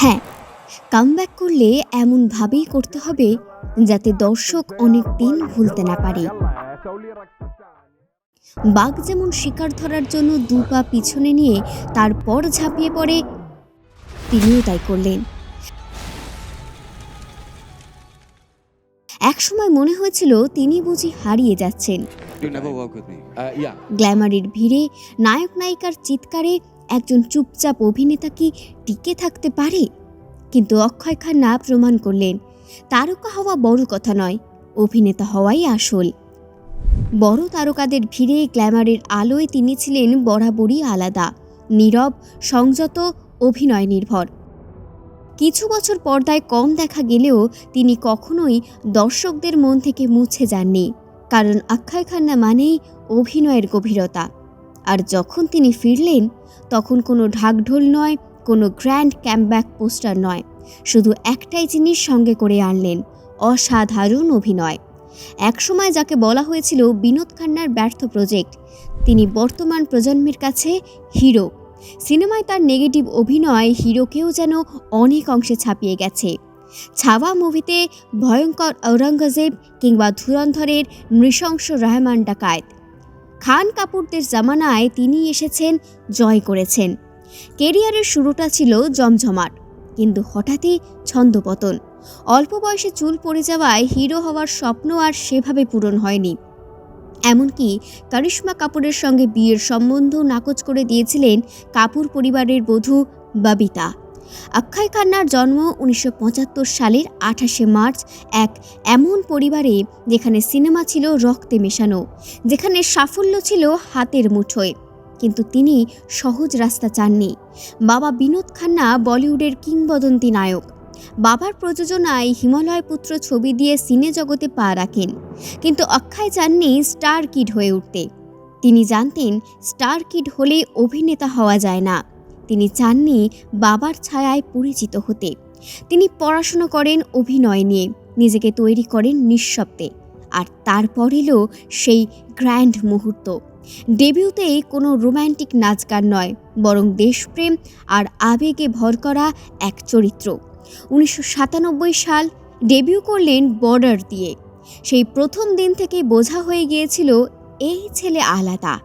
হ্যাঁ come back করলে এমনভাবেই করতে হবে যাতে দর্শক অনেক দিন ভুলতে না পারে। বাঘ যেমন শিকার ধরার জন্য দু পা পিছনে নিয়ে তারপর ঝাঁপিয়ে পড়ে, তিনিও তাই করলেন। একসময় মনে হয়েছিল তিনি বুঝি হারিয়ে যাচ্ছেন। You never work with me. Uh. গ্ল্যামারের ভিড়ে নায়ক নায়িকার চিৎকারে একজন চুপচাপ অভিনেতা কি টিকে থাকতে পারে? কিন্তু অক্ষয় খান্না প্রমাণ করলেন তারকা হওয়া বড় কথা নয় অভিনেতা হওয়াই আসল। বড় তারকাদের ভিড়ে গ্ল্যামারের আলোয় তিনি ছিলেন বরাবরই আলাদা নীরব সংযত অভিনয় নির্ভর। কিছু বছর পর্দায় কম দেখা গেলেও তিনি কখনোই দর্শকদের মন থেকে মুছে যাননি। কারণ অক্ষয় খান্না মানেই অভিনয়ের গভীরতা। আর যখন তিনি ফিরলেন, তখন কোনো ঢাকঢোল নয়, কোনো গ্র্যান্ড ক্যাম্পব্যাক পোস্টার নয়। শুধু একটাই জিনিস সঙ্গে করে আনলেন, অসাধারণ অভিনয়। একসময় যাকে বলা হয়েছিল বিনোদ খান্নার ব্যর্থ প্রজেক্ট, তিনি বর্তমান প্রজন্মের কাছে হিরো। সিনেমায় তার নেগেটিভ অভিনয় হিরোকেও যেন অনেক অংশে ছাপিয়ে গেছে। ছাওয়া মুভিতে ভয়ঙ্কর ঔরঙ্গজেব কিংবা ধুরন্ধরের নৃশংস রহমান ডাকায়েত খান কাপুরদের জামানায় তিনি এসেছেন, জয় করেছেন। কেরিয়ারের শুরুটা ছিল জমজমাট, কিন্তু হঠাৎই ছন্দপতন। অল্প বয়সে চুল পড়ে যাওয়ায় হিরো হওয়ার স্বপ্ন আর সেভাবে পূরণ হয়নি। এমনকি করিশ্মা কাপুরের সঙ্গে বিয়ের সম্বন্ধ নাকচ করে দিয়েছিলেন কাপুর পরিবারের বধূ ববিতা। অক্ষয় খান্নার জন্ম উনিশশো পঁচাত্তর সালের আঠাশে মার্চ এক এমন পরিবারে যেখানে সিনেমা ছিল রক্তে মেশানো, যেখানে সাফল্য ছিল হাতের মুঠোয়। কিন্তু তিনি সহজ রাস্তা চাননি। বাবা বিনোদ খান্না বলিউডের কিংবদন্তি নায়ক। বাবার প্রযোজনায় হিমালয় পুত্র ছবি দিয়ে সিনে জগতে পা রাখেন। কিন্তু অক্ষয় চাননি স্টার কিড হয়ে উঠতে। তিনি জানতেন, স্টার কিড হলে অভিনেতা হওয়া যায় না। তিনি চাননি বাবার ছায়ায় পরিচিত হতে। তিনি পড়াশুনো করেন অভিনয় নিয়ে, নিজেকে তৈরি করেন নিঃশব্দে। আর তারপর এলো সেই গ্র্যান্ড মুহূর্ত। ডেবিউতেই কোনো রোম্যান্টিক নাচ গান নয়, বরং দেশপ্রেম আর আবেগে ভর করা এক চরিত্র। উনিশশো সাতানব্বই সাল ডেবিউ করলেন বর্ডার দিয়ে। সেই প্রথম দিন থেকে বোঝা হয়ে গিয়েছিল, এই ছেলে আলাদা।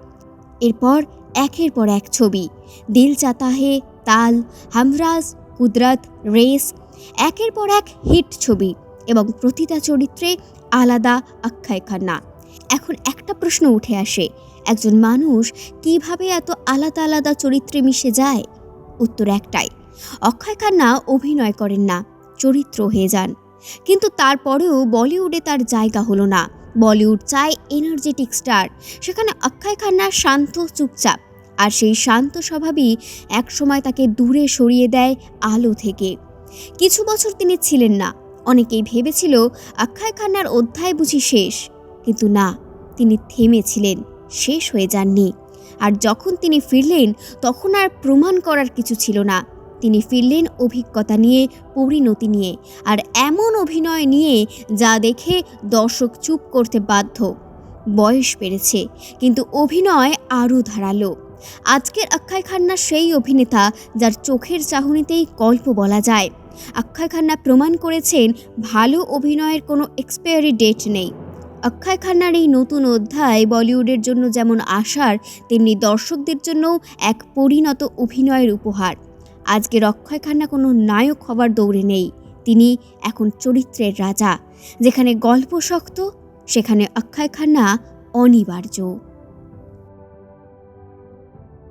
এরপর একের পর এক ছবি। দিল চাতা হে, তাল, হামরাজ, কুদরত, রেস, একের পর এক হিট ছবি এবং প্রতিটা চরিত্রে আলাদা অক্ষয় খান্না। এখন একটা প্রশ্ন উঠে আসে, একজন মানুষ কীভাবে এত আলাদা আলাদা চরিত্রে মিশে যায়? উত্তর একটাই, অক্ষয় খান্না অভিনয় করেন না, চরিত্র হয়ে যান। কিন্তু তারপরেও বলিউডে তার জায়গা হলো না। বলিউড চায় এনার্জেটিক স্টার। সেখানে অক্ষয় খান্না শান্ত, চুপচাপ। আর সেই শান্ত স্বভাবই একসময় তাকে দূরে সরিয়ে দেয় আলো থেকে। কিছু বছর তিনি ছিলেন না। অনেকেই ভেবেছিল অক্ষয় খান্নার অধ্যায় বুঝি শেষ। কিন্তু না, তিনি থেমেছিলেন, শেষ হয়ে যাননি। আর যখন তিনি ফিরলেন, তখন আর প্রমাণ করার কিছু ছিল না। তিনি ফিরলেন অভিজ্ঞতা নিয়ে পরিণতি নিয়ে আর এমন অভিনয় নিয়ে যা দেখে দর্শক চুপ করতে বাধ্য। বয়স বেড়েছে, কিন্তু অভিনয় আরও ধারালো। আজকের অক্ষয় খান্না সেই অভিনেতা যার চোখের চাহনিতেই গল্প বলা যায়। অক্ষয় খান্না প্রমাণ করেছেন ভালো অভিনয়ের কোনো এক্সপায়ারি ডেট নেই। অক্ষয় খান্নার এই নতুন অধ্যায় বলিউডের জন্য যেমন আশার, তেমনি দর্শকদের জন্যও এক পরিণত অভিনয়ের উপহার। আজকের অক্ষয় খান্না কোনো নায়ক হবার দৌড়ে নেই। তিনি এখন চরিত্রের রাজা। যেখানে গল্প শক্ত, সেখানে অক্ষয় খান্না অনিবার্য।